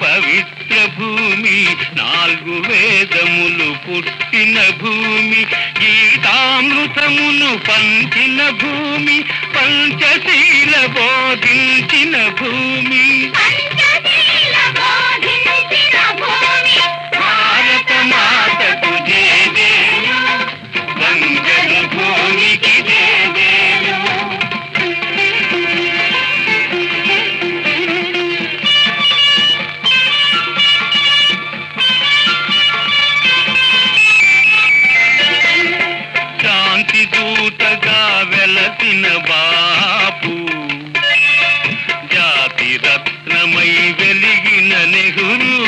పవిత్ర భూమి నాలుగు వేదములు పుట్టిన భూమి గీతామృతమును పంచిన భూమి పంచశీల బోధించిన చక్కగా వెలసిన బాపు. జాతి రత్నమై వెలిగిన నెహ్రూ.